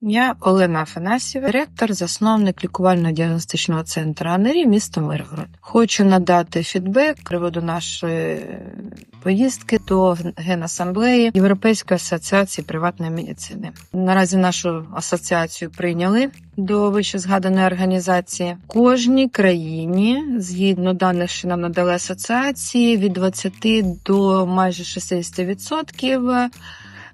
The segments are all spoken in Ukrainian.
Я Олена Афанасьєва, директор, засновник лікувально-діагностичного центру АНЕРІ місто Миргород. Хочу надати фідбек приводу нашої поїздки до Генасамблеї Європейської асоціації приватної медицини. Наразі нашу асоціацію прийняли до вищезгаданої організації. Кожній країні, згідно даних, що нам надали асоціації, від 20 до майже 60%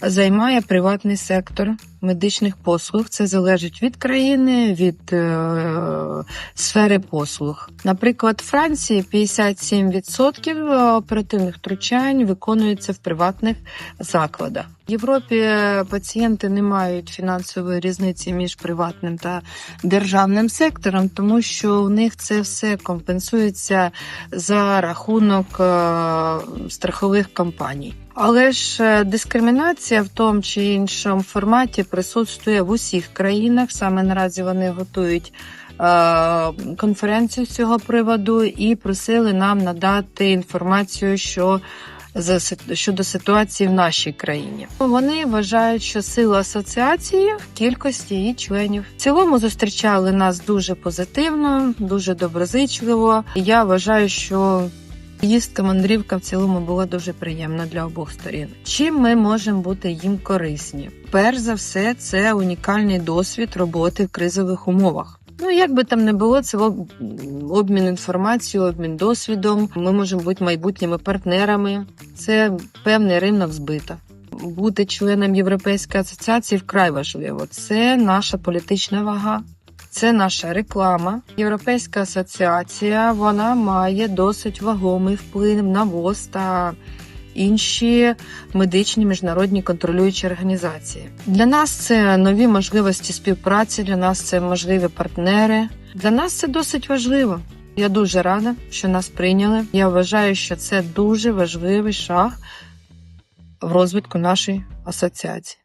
займає приватний сектор медичних послуг. Це залежить від країни, від е, сфери послуг. Наприклад, в Франції 57% оперативних втручань виконується в приватних закладах. В Європі пацієнти не мають фінансової різниці між приватним та державним сектором, тому що у них це все компенсується за рахунок е, страхових компаній. Але ж е, дискримінація в тому чи іншому форматі присутствує в усіх країнах. Саме наразі вони готують е, конференцію з цього приводу і просили нам надати інформацію, що за щодо ситуації в нашій країні. Вони вважають, що сила асоціації в кількості її членів. В цілому зустрічали нас дуже позитивно, дуже доброзичливо. Я вважаю, що Поїздка мандрівка в цілому була дуже приємна для обох сторін. Чим ми можемо бути їм корисні? Перш за все, це унікальний досвід роботи в кризових умовах. Ну, як би там не було, це обмін інформацією, обмін досвідом. Ми можемо бути майбутніми партнерами. Це певний ринок збита. Бути членом Європейської асоціації вкрай важливо. Це наша політична вага. Це наша реклама. Європейська асоціація вона має досить вагомий вплив на ВОЗ та інші медичні міжнародні контролюючі організації. Для нас це нові можливості співпраці. Для нас це можливі партнери. Для нас це досить важливо. Я дуже рада, що нас прийняли. Я вважаю, що це дуже важливий шаг в розвитку нашої асоціації.